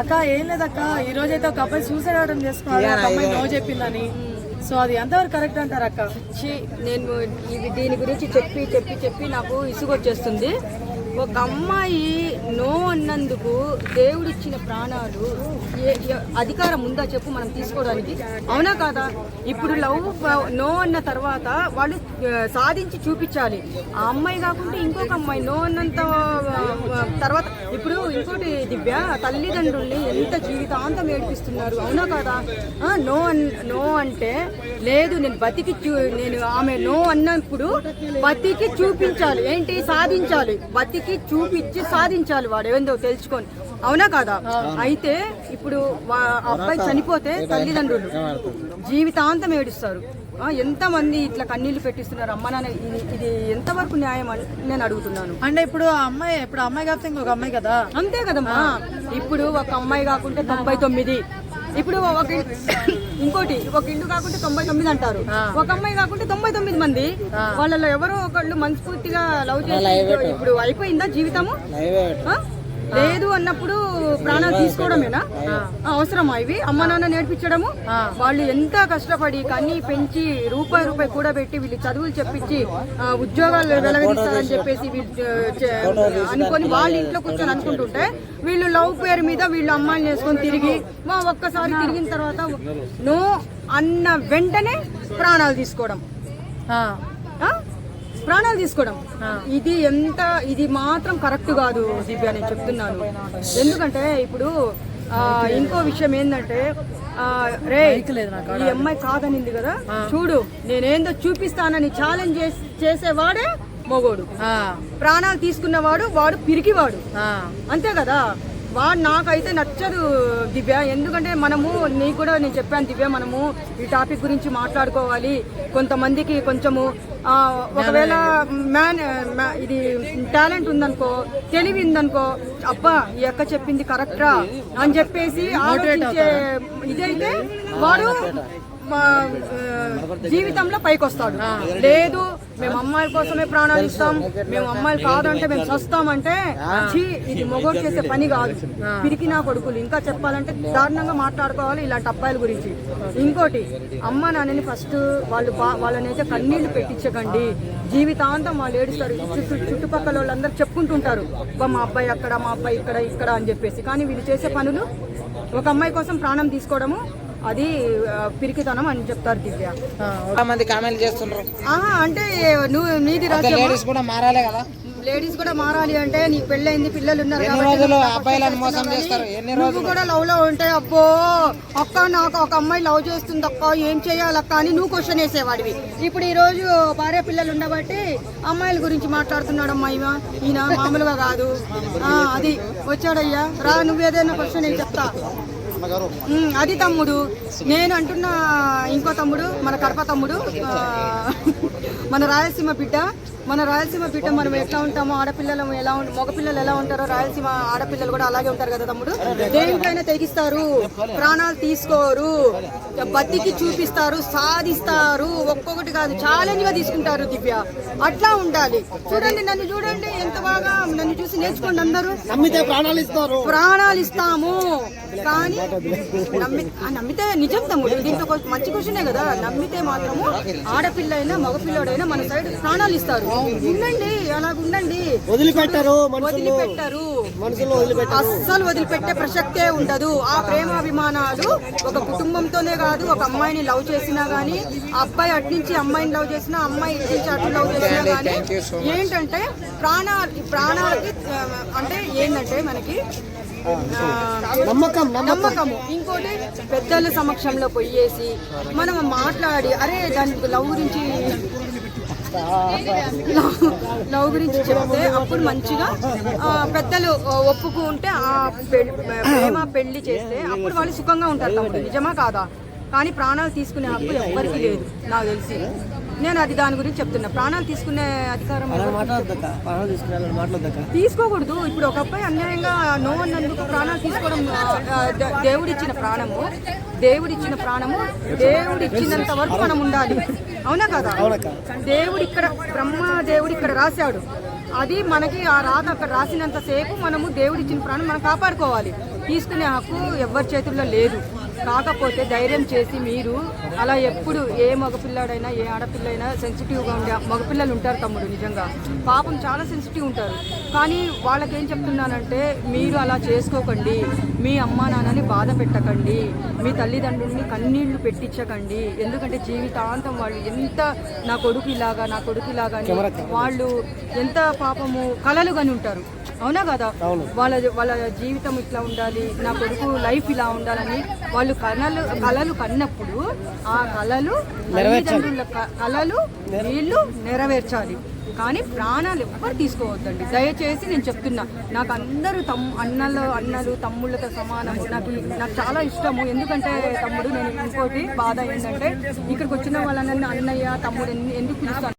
అక్క ఏం లేదక్క. ఈ రోజు అయితే ఒక అబ్బాయి సూసైడ్ అవడం ఒక అమ్మాయి నో చెప్పిందని. సో అది ఎంతవరకు కరెక్ట్ అంటారు అక్క? నేను ఇది దీని గురించి చెప్పి చెప్పి చెప్పి నాకు ఇసుగొచ్చేస్తుంది. ఒక అమ్మాయి నో అన్నందుకు దేవుడిచ్చిన ప్రాణాలు ఏ అధికారం ఉందా చెప్పు మనం తీసుకోవడానికి. అవునా కాదా? ఇప్పుడు లవ్ నో అన్న తర్వాత వాళ్ళు సాధించి చూపించాలి. ఆ అమ్మాయి కాకుండా ఇంకొక అమ్మాయి నో అన్నంత తర్వాత ఇప్పుడు ఇంకోటి దివ్య తల్లిదండ్రుల్ని ఎంత జీవితాంతం ఏడిపిస్తున్నారు. అవునా కాదా? నో అన్ నో అంటే లేదు నేను బతికి చూ నేను ఆమె నో అన్నప్పుడు బతికి చూపించాలి. ఏంటి? సాధించాలి. బతికి చూపించి సాధించాలి వాడు ఏందో తెలుసుకొని. అవునా కాదా? అయితే ఇప్పుడు అబ్బాయి చనిపోతే తల్లిదండ్రులు జీవితాంతం ఏడుస్తారు. ఎంతమంది ఇట్లా కన్నీళ్ళు పెట్టిస్తున్నారు? అమ్మ నాన్న ఇది ఇది ఎంతవరకు న్యాయం అని నేను అడుగుతున్నాను. అంటే ఇప్పుడు ఆ అమ్మాయి ఇప్పుడు అమ్మాయి కాకపోతే ఇంకొక అమ్మాయి కదా? అంతే కదమ్మా. ఇప్పుడు ఒక అమ్మాయి కాకుంటే తొంభై తొమ్మిది. ఇప్పుడు ఒక ఇంకోటి ఒక ఇల్లు కాకుంటే తొంభై తొమ్మిది అంటారు. ఒక అమ్మాయి కాకుంటే తొంభై తొమ్మిది మంది. వాళ్ళలో ఎవరో ఒకళ్ళు మనస్ఫూర్తిగా లవ్ చేసి ఇప్పుడు అయిపోయిందా జీవితము? లేదు అన్నప్పుడు ప్రాణాలు తీసుకోవడమేనా? అవసరమా ఇవి? అమ్మ నాన్న నేర్పించడము? వాళ్ళు ఎంత కష్టపడి కన్నీ పెంచి రూపాయి రూపాయి కూడా పెట్టి వీళ్ళు చదువులు చెప్పించి ఉద్యోగాలు వెలగదీస్తారని చెప్పేసి అనుకొని వాళ్ళ ఇంట్లో కూర్చొని అనుకుంటుంటే వీళ్ళు లవ్ పేరు మీద వీళ్ళు అమ్మాయిని వేసుకొని తిరిగి మా ఒక్కసారి తిరిగిన తర్వాత నో అన్న వెంటనే ప్రాణాలు తీసుకోవడం? ప్రాణాలు తీసుకోవడం. ఇది ఎంత ఇది మాత్రం కరెక్ట్ కాదు దివ్య నేను చెప్తున్నాను. ఎందుకంటే ఇప్పుడు ఇంకో విషయం ఏంటంటే రే ఈ అమ్మాయి కాదనింది కదా. చూడు నేనేందో చూపిస్తానని ఛాలెంజ్ చేసేవాడే మొగోడు. ప్రాణాలు తీసుకున్నవాడు వాడు పిరికివాడు. అంతే కదా? వాడు నాకైతే నచ్చదు దివ్య. ఎందుకంటే మనము నీకు కూడా నేను చెప్పాను దివ్య మనము ఈ టాపిక్ గురించి మాట్లాడుకోవాలి. కొంతమందికి కొంచెము ఒకవేళ మ్యాన్ మ్యా- ఇది టాలెంట్ ఉందనుకో తెలివి ఉందనుకో అబ్బా ఈ అక్క చెప్పింది కరెక్టరా అని చెప్పేసి ఆలోచించే ఇదైతే వాడు జీవితంలో పైకి వస్తాడు లేదు మేము అమ్మాయిల కోసమే ప్రాణాలు ఇస్తాం. మేము అమ్మాయిలు కాదంటే మేము చస్తామంటే ఇది మొగోడు చేసే పని కాదు. పిరికినా కొడుకులు. ఇంకా చెప్పాలంటే దారుణంగా మాట్లాడుకోవాలి ఇలాంటి అబ్బాయిల గురించి. ఇంకోటి అమ్మ నాన్నని ఫస్ట్ వాళ్ళు వాళ్ళనైతే కన్నీళ్ళు పెట్టించకండి. జీవితాంతం వాళ్ళు ఏడుస్తారు. చుట్టూ చుట్టుపక్కల వాళ్ళందరూ చెప్పుకుంటుంటారు. మా అబ్బాయి అక్కడ మా అబ్బాయి ఇక్కడ ఇక్కడ అని చెప్పేసి. కానీ వీళ్ళు చేసే పనులు ఒక అమ్మాయి కోసం ప్రాణం తీసుకోవడము అది పిరికితనం అని చెప్తారు దివ్య. మంది కామెంట్లు అంటే నువ్వు నీది లేడీస్ కూడా మారాలే కదా. లేడీస్ కూడా మారాలి అంటే నీకు పెళ్ళైంది పిల్లలు ఉన్నారు ఎన్ని కాబట్టి రోజులు నువ్వు కూడా లవ్లో ఉంటే అబ్బో అక్క నాకు ఒక అమ్మాయి లవ్ చేస్తుంది అక్క ఏం చేయాలి అక్క అని నువ్వు క్వశ్చన్ వేసేవాడివి. ఇప్పుడు ఈ రోజు భార్య పిల్లలు ఉండబట్టి అమ్మాయిల గురించి మాట్లాడుతున్నాడు అమ్మాయి ఈయన మామూలుగా కాదు. ఆ, అది. వచ్చాడయ్యా. రా నువ్వు ఏదైనా క్వశ్చన్ చెప్తా? అది తమ్ముడు. నేను అంటున్న ఇంకో తమ్ముడు మన కడప తమ్ముడు మన రాయలసీమ బిడ్డ. మన రాయలసీమ బిడ్డ మనం ఎట్లా ఉంటామో ఆడపిల్లలు ఎలా ఉంటా మగపిల్లలు ఎలా ఉంటారో రాయలసీమ ఆడపిల్లలు కూడా అలాగే ఉంటారు కదా తమ్ముడు. దేనికైనా తెగిస్తారు. ప్రాణాలు తీసుకోరు. బతికి చూపిస్తారు సాధిస్తారు. ఒక్కొక్కటి కాదు ఛాలెంజ్గా తీసుకుంటారు దివ్య. అట్లా ఉండాలి. చూడండి నన్ను చూడండి ఎంత బాగా నన్ను చూసి నేర్చుకోండి అందరూ. నమ్మితే ప్రాణాలు ఇస్తారు. ప్రాణాలు ఇస్తాము. కానీ నమ్మి నమ్మితే నిజం తమ్ముడు. దీంతో ఒక మంచి క్వశ్చనే కదా. నమ్మితే మాత్రము ఆడపిల్ల అయినా మగపిల్లడైనా మన సైడ్ ప్రాణాలు ఇస్తారు. ఉండండి అలా ఉండండి వదిలిపెట్టరు. వదిలిపెట్టరు. అస్సలు వదిలిపెట్టే ప్రసక్తే ఉండదు. ఆ ప్రేమాభిమానాలు ఒక కుటుంబంతోనే కాదు ఒక అమ్మాయిని లవ్ చేసినా గానీ ఆ అబ్బాయి అటు నుంచి అమ్మాయిని లవ్ చేసినా అమ్మాయి ఇటు నుంచి అటు లవ్ చేసినా గానీ ఏంటంటే ప్రాణా ప్రాణాలకి ఆ, అంటే ఏంటంటే మనకి నమ్మకం. నమ్మకము. ఇంకోటి పెద్దల సమక్షంలో పోయేసి మనం మాట్లాడి అరే దాని లవ్ గురించి లవ్ గురించి చెప్తే అప్పుడు మంచిగా పెద్దలు ఒప్పుకుంటే ఆ ప్రేమ పెళ్ళి చేస్తే అప్పుడు వాళ్ళు సుఖంగా ఉంటారు తమ్ముడు. నిజమా కాదా? కానీ ప్రాణాలు తీసుకునే హక్కు ఎవ్వరికీ లేదు నాకు తెలిసి. నేను అది దాని గురించి చెప్తున్నా. ప్రాణాలు తీసుకునే అధికారం? తీసుకోకూడదు. ఇప్పుడు ఒక అబ్బాయి అన్యాయంగా నో అన్నందుకు ప్రాణాలు తీసుకోవడం దేవుడిచ్చిన ప్రాణము దేవుడిచ్చిన ప్రాణము దేవుడిచ్చినంత వరకు మనం ఉండాలి. అవునా కదా? దేవుడు ఇక్కడ బ్రహ్మ దేవుడు ఇక్కడ రాశాడు. అది మనకి ఆ రాత అక్కడ రాసినంత సేపు మనము దేవుడిచ్చిన ప్రాణం మనం కాపాడుకోవాలి. తీసుకునే హక్కు ఎవరి చేతుల్లో లేదు. కాకపోతే ధైర్యం చేసి మీరు అలా ఎప్పుడు ఏ మగపిల్లాడైనా ఏ ఆడపిల్లైనా సెన్సిటివ్గా ఉండే మగపిల్లలు ఉంటారు తమ్ముడు నిజంగా. పాపం చాలా సెన్సిటివ్ ఉంటారు. కానీ వాళ్ళకేం చెప్తున్నానంటే మీరు అలా చేసుకోకండి. మీ అమ్మా నాన్నని బాధ పెట్టకండి. మీ తల్లిదండ్రుల్ని కన్నీళ్ళు పెట్టించకండి. ఎందుకంటే జీవితాంతం వాళ్ళు ఎంత నా కొడుకు ఇలాగా నా కొడుకు ఇలాగా వాళ్ళు ఎంత పాపము కలలు కని ఉంటారు. అవునా కదా? వాళ్ళ వాళ్ళ జీవితం ఇట్లా ఉండాలి నా కొడుకు లైఫ్ ఇలా ఉండాలని వాళ్ళు కళలు కళలు కన్నప్పుడు ఆ కళలు తల్లిదండ్రుల కళలు వీళ్ళు నెరవేర్చాలి. కానీ ప్రాణాలు ఎవ్వరు తీసుకోవద్దండి. దయచేసి నేను చెప్తున్నా నాకు అందరూ తమ్ అన్నలు అన్నలు తమ్ముళ్ళతో సమానము నాకు నాకు చాలా ఇష్టము. ఎందుకంటే తమ్ముడు నేను ఇంకోటి బాధ ఏంటంటే ఇక్కడికి వచ్చిన వాళ్ళని అన్నయ్య తమ్ముడు ఎందుకు పిలుస్తాను?